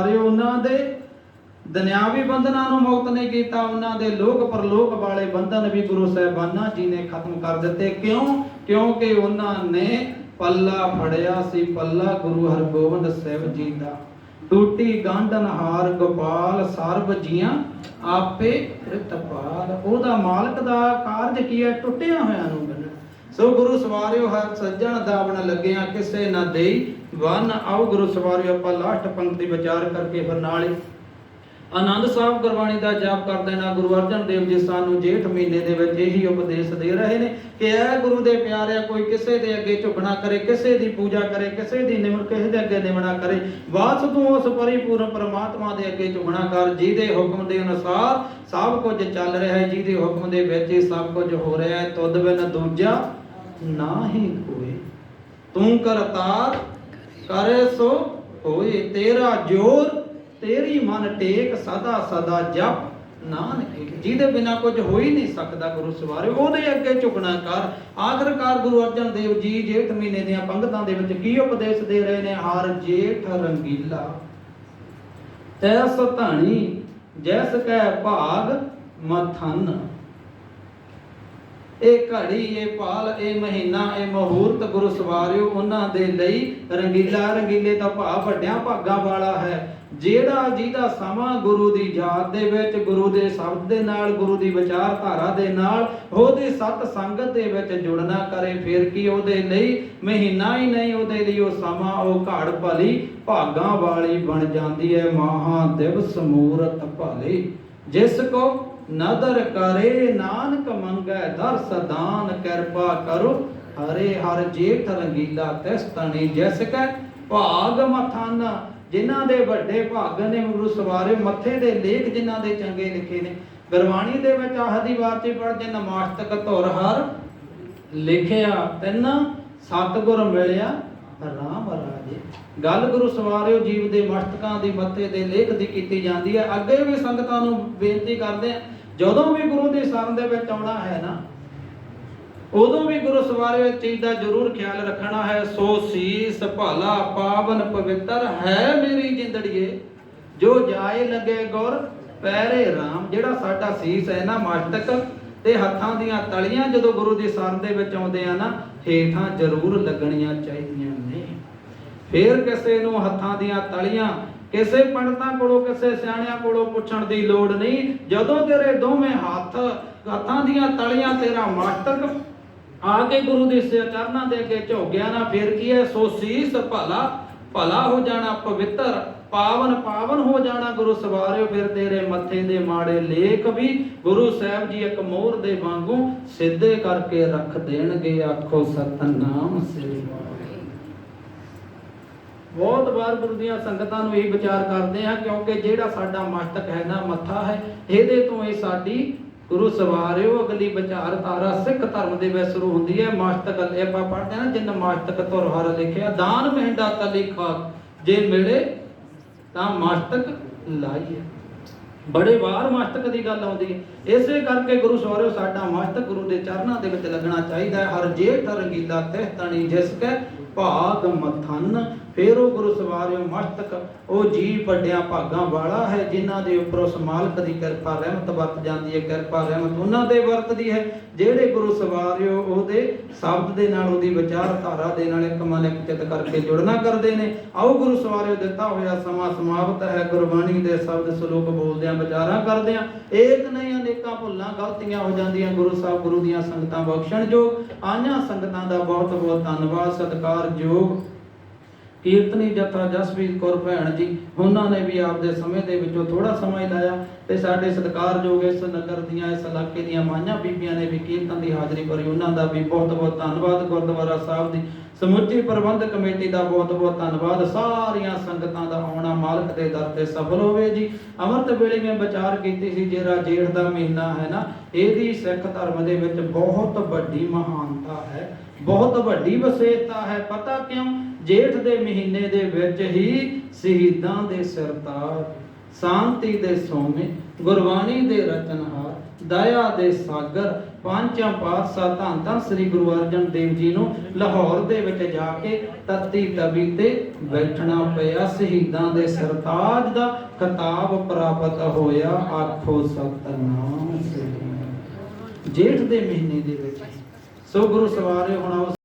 ਸਾਰੇ ਉਹਨਾਂ ਦੇ ਦੁਨਿਆਵੀ ਬੰਧਨਾਂ ਨੂੰ ਮੁਕਤ ਨਹੀਂ ਕੀਤਾ, ਉਹਨਾਂ ਦੇ ਲੋਕ ਪਰਲੋਕ ਵਾਲੇ ਬੰਧਨ ਵੀ ਗੁਰੂ ਸਾਹਿਬਾਨਾਂ ਜੀ ਨੇ ਖਤਮ ਕਰ ਦਿੱਤੇ। ਕਿਉਂ? ਕਿਉਂਕਿ ਉਹਨਾਂ ਨੇ ਪੱਲਾ ਫੜਿਆ ਸੀ, ਪੱਲਾ ਗੁਰੂ ਹਰਗੋਬਿੰਦ ਸਾਹਿਬ ਜੀ ਦਾ। ਟੂਟੀ ਗਾਂਢਨ ਹਾਰ ਗੋਪਾਲ, ਸਰਬ ਜੀਆਂ ਆਪੇ ਰਿਤਪਾਲ। ਉਹਦਾ ਮਾਲਕ ਦਾ ਕਾਰਜ ਕੀ ਹੈ? ਟੁੱਟਿਆ ਹੋਇਆ ਨੂੰ ਸੋ ਗੁਰੂ ਸਵਾਰਿਓ ਹਰ ਸੱਜਣ ਦਾਵਣ ਲੱਗਿਆ, ਕਿਸੇ ਨਾ ਦੇਈ। ਵਨ ਆਓ ਗੁਰੂ ਸਵਾਰਿਓ, ਆਪਾਂ ਲਾਸਟ ਪੰਕਤੀ ਵਿਚਾਰ ਕਰਕੇ ਫਿਰ ਨਾਲ ਆਨੰਦ ਸਾਹਿਬ ਗੁਰਬਾਣੀ ਦਾ ਜਾਪ ਕਰਦੇ ਨਾ ਗੁਰੂ ਅਰਜਨ ਦੇਵ ਜੀ ਸਾਨੂੰ ਜੇਠ ਮਹੀਨੇ ਦੇ ਵਿੱਚ ਇਹੀ ਉਪਦੇਸ਼ ਦੇ ਰਹੇ ਨੇ ਕਿ ਐ ਗੁਰੂ ਦੇ ਪਿਆਰਿਆ ਕੋਈ ਕਿਸੇ ਦੇ ਅੱਗੇ ਝੁਕਣਾ ਕਰੇ, ਕਿਸੇ ਦੀ ਪੂਜਾ ਕਰੇ, ਕਿਸੇ ਦੀ ਨਿਮਰ, ਕਿਸੇ ਦੇ ਅੱਗੇ ਨਿਮਣਾ ਕਰੇ। ਵਾਸ ਤੂੰ ਉਸ ਪਰਿਪੂਰਨ ਪਰਮਾਤਮਾ ਦੇ ਅੱਗੇ ਝੁਕਣਾ ਕਰ, ਜਿਹਦੇ ਹੁਕਮ ਦੇ ਅਨੁਸਾਰ ਸਭ ਕੁਝ ਚੱਲ ਰਿਹਾ ਹੈ, ਜਿਹਦੇ ਹੁਕਮ ਦੇ ਵਿੱਚ ਸਭ ਕੁਝ ਹੋ ਰਿਹਾ ਹੈ। ਤੁਧ ਬਿਨ ਦੂਜਾ ਨਾ ਹੀ ਕੋਈ ਤੂੰ ਕਰਤਾਰ ਕਰੇ ਸੋ ਹੋਏ। ਤੇਰਾ ਜੋਰ, ਤੇਰੀ ਮਨ ਟੇਕ ਸਦਾ ਸਦਾ ਜਪ। ਨਾਨਕ ਜਿਹਦੇ ਬਿਨਾ ਕੁਝ ਹੋ ਹੀ ਨਹੀਂ ਸਕਦਾ ਗੁਰੂ ਸਵਾਰੇ ਉਹਦੇ ਅੱਗੇ ਝੁਕਣਾ ਕਰ। ਆਖਰਕਾਰ ਗੁਰੂ ਅਰਜਨ ਦੇਵ ਜੀ ਜੇਠ ਮਹੀਨੇ ਦੀਆਂ ਪੰਗਤਾਂ ਦੇ ਵਿੱਚ ਕੀ ਉਪਦੇਸ਼ ਦੇ ਰਹੇ ਨੇ? ਹਰ ਜੇਠ ਰੰਗੀਲਾ। ਤੈਸ ਧਾਣੀ, ਜੈਸ ਕੈ ਭਾਗ, ਮਥਨ। ਇਹ ਘੜੀ, ਇਹ ਪਾਲ ਇਹ ਮਹੀਨਾ, ਇਹ ਮਹੂਰਤ ਗੁਰੂ ਸਵਾਰਿਓ, ਉਹਨਾਂ ਦੇ ਲਈ ਰੰਗੀਲਾ ਰੰਗੀਲੇ ਦਾ ਭਾਵ ਵੱਡਿਆਂ ਭਾਗਾਂ ਵਾਲਾ ਹੈ। ਜਿਹੜਾ ਜਿਹਦਾ ਸਮਾਂ ਗੁਰੂ ਦੀ ਯਾਦ ਦੇ ਵਿੱਚ, ਗੁਰੂ ਦੇ ਸ਼ਬਦ ਦੇ ਨਾਲ, ਗੁਰੂ ਦੀ ਵਿਚਾਰਧਾਰਾ ਦੇ ਨਾਲ, ਉਹਦੀ ਸਤ ਸੰਗਤ ਦੇ ਵਿੱਚ ਜੁੜਨਾ ਕਰੇ, ਫਿਰ ਕੀ ਉਹਦੇ ਲਈ? ਮਹੀਨਾ ਹੀ ਨਹੀਂ, ਉਹਦੇ ਲਈ ਉਹ ਸਮਾਂ, ਉਹ ਘੜ ਭਲੀ ਭਾਗਾਂ ਵਾਲੀ ਬਣ ਜਾਂਦੀ ਹੈ। ਮਹਾ ਦਿਵਸ ਮੂਰਤ ਭਲੇ। ਜਿਸ ਕੋ ਨਦਰ ਕਰੇ ਨਾਨਕ ਮੰਗੈ ਦਰਸ ਦਾਨ ਕਿਰਪਾ ਕਰੋ। ਹਰੇ ਹਰ ਜੇਠ ਰੰਗੀਲਾ ਤਿਸ ਤਣੀ ਜਿਸ ਕੈ। ਭਾਗ ਮਥਾਨਾ, ਜਿਨ੍ਹਾਂ ਦੇ ਵੱਡੇ ਭਾਗ ਨੇ ਗੁਰੂ ਸਵਾਰੇ, ਮੱਥੇ ਦੇ ਲੇਖ ਜਿਨ੍ਹਾਂ ਦੇ ਚੰਗੇ ਲਿਖੇ ਨੇ। ਗੁਰਬਾਣੀ ਦੇ ਵਿੱਚ ਆਹਦੀ ਵਾਰ ਚ ਪੜ ਜੇ ਨਮਾਸਤਕ ਧੁਰ ਹਰ ਲਿਖਿਆ, ਤਿੰਨ ਸਤਿਗੁਰ ਮਿਲਿਆ। ਰਾਮ ਰਾਜੇ। ਗੱਲ ਗੁਰੂ ਸਵਾਰਿਓ, ਜੀਵ ਦੇ ਮਸਤਕਾਂ ਦੀ ਮੱਥੇ ਦੇ ਲੇਖ ਦੀ ਕੀਤੀ ਜਾਂਦੀ ਹੈ। ਅੱਗੇ ਵੀ ਸੰਗਤਾਂ ਨੂੰ ਬੇਨਤੀ ਕਰਦੇ ਆ ਜਦੋਂ ਵੀ ਗੁਰੂ ਦੀ ਸ਼ਰਨ ਦੇ ਵਿੱਚ ਆਉਣਾ ਹੈ ਨਾ, ਉਦੋਂ ਵੀ ਗੁਰੂ ਸਵਾਰਿਓ, ਇਸ ਚੀਜ਼ ਦਾ ਜ਼ਰੂਰ ਖਿਆਲ ਰੱਖਣਾ ਹੈ। ਸੋ ਸੀਸ ਭਲਾ ਪਾਵਨ ਪਵਿੱਤਰ ਹੈ ਮੇਰੀ ਜਿੰਦੜੀਏ, ਜੋ ਜਾਏ ਲੱਗੇ ਗੁਰ, ਪੈਰੇ RAM ਜਿਹੜਾ ਸਾਡਾ ਸੀਸ ਹੈ ਨਾ ਮਸਤਕ, ਤੇ ਹੱਥਾਂ ਦੀਆਂ ਤਲੀਆਂ ਜਦੋਂ ਗੁਰੂ ਦੀ ਸ਼ਰਨ ਦੇ ਵਿੱਚ ਆਉਂਦੇ ਆ ਨਾ ਹੇਠਾਂ ਜ਼ਰੂਰ ਲੱਗਣੀਆਂ ਚਾਹੀਦੀਆਂ ਨੇ। ਫੇਰ ਕਿਸੇ ਨੂੰ ਹੱਥਾਂ ਦੀਆਂ ਤਲੀਆਂ, ਕਿਸੇ ਪੰਡਤਾਂ ਕੋਲੋਂ, ਕਿਸੇ ਸਿਆਣਿਆਂ ਕੋਲੋਂ ਪੁੱਛਣ ਦੀ ਲੋੜ ਨਹੀਂ। ਜਦੋਂ ਤੇਰੇ ਦੋਵੇਂ ਹੱਥ ਹੱਥਾਂ ਦੀਆਂ ਤਲੀਆਂ ਤੇਰਾ ਮਸਤਕ ਆ ਕੇ ਗੁਰੂ ਦੇ ਸਿਰ ਚਰਨਾਂ ਦੇ ਅੱਗੇ ਝੁਕ ਗਿਆ ਨਾ, ਫਿਰ ਕੀ ਹੈ? ਸੋ ਸੀਸ ਭਲਾ ਭਲਾ ਹੋ ਜਾਣਾ ਪਵਿੱਤਰ, ਪਾਵਨ ਪਾਵਨ ਹੋ ਜਾਣਾ ਗੁਰੂ ਸਵਾਰਿਓ, ਫਿਰ ਤੇਰੇ ਮੱਥੇ ਦੇ ਮਾੜੇ ਲੇਖ ਵੀ ਗੁਰੂ ਸਾਹਿਬ ਜੀ ਇੱਕ ਮੋਹਰ ਦੇ ਵਾਂਗੂ ਸਿੱਧੇ ਕਰਕੇ ਰੱਖ ਦੇਣਗੇ, ਆਖੋ ਸਤਨਾਮ ਸ੍ਰੀ ਬਹੁਤ ਵਾਰ ਗੁਰੂ ਦੀਆਂ ਸੰਗਤਾਂ ਨੂੰ ਇਹ ਵਿਚਾਰ ਕਰਦੇ ਹਾਂ, ਕਿਉਂਕਿ ਜਿਹੜਾ ਸਾਡਾ ਮਸਤਕ ਹੈ ਨਾ ਮੱਥਾ ਹੈ, ਇਹਦੇ ਤੋਂ ਇਹ ਸਾਡੀ ਗੁਰੂ ਸਵਾਰਿਓ, ਅਗਲੀ ਵਿਚਾਰਧਾਰਾ ਸਿੱਖ ਧਰਮ ਦੇ ਵਿੱਚ ਸ਼ੁਰੂ ਹੁੰਦੀ ਹੈ। ਮਸਤਕ ਇਹ ਆਪਾਂ ਪੜ੍ਹਦੇ ਨਾ, ਜਿੰਨ ਮਸਤਕ ਤੁਰ ਹਰ ਲਿਖਿਆ, ਦਾਨ ਮਹਿੰਡਾ ਤਲੀ ਜੇ ਮਿਲੇ ਤਾਂ ਮਸਤਕ ਲਾਈਏ। ਬੜੇ ਵਾਰ ਮਾਸਤਕ ਦੀ ਗੱਲ ਆਉਂਦੀ ਹੈ। ਇਸੇ ਕਰਕੇ ਗੁਰੂ ਸਵਾਰਿਓ, ਸਾਡਾ ਮਾਸਤਕ ਗੁਰੂ ਦੇ ਚਰਨਾਂ ਦੇ ਵਿੱਚ ਲੱਗਣਾ ਚਾਹੀਦਾ ਹੈ। ਹਰ ਜੇਠ ਰੰਗੀਲਾ ਤਹਿ ਤਣੀ ਜਿਸ ਕੈ ਭਾਗ ਮਥਨ। ਫੇਰ ਉਹ ਗੁਰੂ ਸਵਾਰਿਓ ਮਸਤਕ, ਉਹ ਜੀ ਵੱਡਿਆਂ ਭਾਗਾਂ ਵਾਲਾ ਹੈ, ਜਿਨ੍ਹਾਂ ਦੇ ਉੱਪਰ ਉਸ ਮਾਲਕ ਦੀ ਕਿਰਪਾ, ਰਹਿਮਤ ਵਰਤ ਜਾਂਦੀ ਹੈ। ਕਿਰਪਾ, ਰਹਿਮਤ ਉਹਨਾਂ ਦੇ ਵਰਤਦੀ ਹੈ, ਜਿਹੜੇ ਗੁਰੂ ਸਵਾਰਿਓ ਉਹਦੇ ਸ਼ਬਦ ਦੇ ਨਾਲ, ਉਹਦੀ ਵਿਚਾਰਧਾਰਾ ਦੇ ਨਾਲ ਇੱਕ ਮਨ ਇੱਕ ਚਿੱਤ ਕਰਕੇ ਜੁੜਨਾ ਕਰਦੇ ਨੇ। ਆਓ ਗੁਰੂ ਸਵਾਰਿਓ, ਦਿੱਤਾ ਹੋਇਆ ਸਮਾਂ ਸਮਾਪਤ ਹੈ। ਗੁਰਬਾਣੀ ਦੇ ਸ਼ਬਦ ਸ਼ਲੋਕ ਬੋਲਦਿਆਂ ਵਿਚਾਰਾਂ ਕਰਦਿਆਂ, ਏਕ ਨਹੀਂ ਅਨੇਕਾਂ ਭੁੱਲਾਂ ਗਲਤੀਆਂ ਹੋ ਜਾਂਦੀਆਂ। ਗੁਰੂ ਸਾਹਿਬ, ਗੁਰੂ ਦੀਆਂ ਸੰਗਤਾਂ ਬਖਸ਼ਣਯੋਗ ਆਈਆਂ ਸੰਗਤਾਂ ਦਾ ਬਹੁਤ ਬਹੁਤ ਧੰਨਵਾਦ ਸਤਿਕਾਰਯੋਗ ਕੀਰਤਨੀ ਜਥਾ ਜਸਵੀਰ ਕੌਰ ਭੈਣ ਜੀ, ਉਹਨਾਂ ਨੇ ਵੀ ਆਪਦੇ ਸਮੇਂ ਦੇ ਵਿੱਚੋਂ ਥੋੜਾ ਸਮਾਂ ਹੀ ਲਾਇਆ। ਤੇ ਸਾਡੇ ਸਤਿਕਾਰਯੋਗ ਇਸ ਨਗਰ ਦੀਆਂ, ਇਸ ਇਲਾਕੇ ਦੀਆਂ ਮਾਈਆਂ ਬੀਬੀਆਂ ਨੇ ਵੀ ਕੀਰਤਨ ਦੀ ਹਾਜ਼ਰੀ ਭਰੀ। ਉਹਨਾਂ ਦਾ ਵੀ ਬਹੁਤ ਬਹੁਤ ਧੰਨਵਾਦ ਗੁਰਦੁਆਰਾ ਸਾਹਿਬ ਦੀ। ਸਮੁੱਚੀ ਪ੍ਰਬੰਧਕ ਕਮੇਟੀ ਦਾ ਬਹੁਤ ਬਹੁਤ ਧੰਨਵਾਦ। ਸਾਰੀਆਂ ਸੰਗਤਾਂ ਦਾ ਆਉਣਾ ਮਾਲਕ ਦੇ ਦਰ ਤੇ ਸਫਲ ਹੋਵੇ ਜੀ। ਅਮਰਤ ਵੇਲੇ ਮੈਂ ਵਿਚਾਰ ਕੀਤੀ ਸੀ, ਜਿਹੜਾ ਜੇਠ ਦਾ ਮਹੀਨਾ ਹੈ ਨਾ, ਇਹਦੀ ਸਿੱਖ ਧਰਮ ਦੇ ਵਿੱਚ ਬਹੁਤ ਵੱਡੀ ਮਹਾਨਤਾ ਹੈ, ਬਹੁਤ ਵੱਡੀ ਵਿਸ਼ੇਸ਼ਤਾ ਹੈ। ਪਤਾ ਕਿਉਂ? ਜੇਠ ਦੇ ਮਹੀਨੇ ਦੇ ਵਿੱਚ ਹੀ ਸ਼ਹੀਦਾਂ ਦੇ ਸਰਤਾਜ ਸ਼ਾਂਤੀ ਦੇ ਸੋਮੇ, ਗੁਰਬਾਣੀ ਦੇ ਰਚਨਹਾਰ ਦਇਆ ਦੇ ਸਾਗਰ ਪੰਚਾਂ ਪਾਤਸ਼ਾਹ ਧੰਨ ਧੰਨ ਸ੍ਰੀ ਗੁਰੂ ਅਰਜਨ ਦੇਵ ਜੀ ਨੂੰ ਲਾਹੌਰ ਦੇ ਵਿੱਚ ਜਾ ਕੇ ਤਤੀ ਤਵੀ ਤੇ ਬੈਠਣਾ ਪਿਆ। ਸ਼ਹੀਦਾਂ ਦੇ ਸਰਤਾਜ ਦਾ ਖਿਤਾਬ ਪ੍ਰਾਪਤ ਹੋਇਆ। ਆਖੋ ਸਤਨਾਮ ਸ੍ਰੀ ਜੇਠ ਦੇ ਮਹੀਨੇ ਦੇ ਵਿੱਚ ਸੋ ਗੁਰੂ ਸਵਾਰੇ ਹੁਣ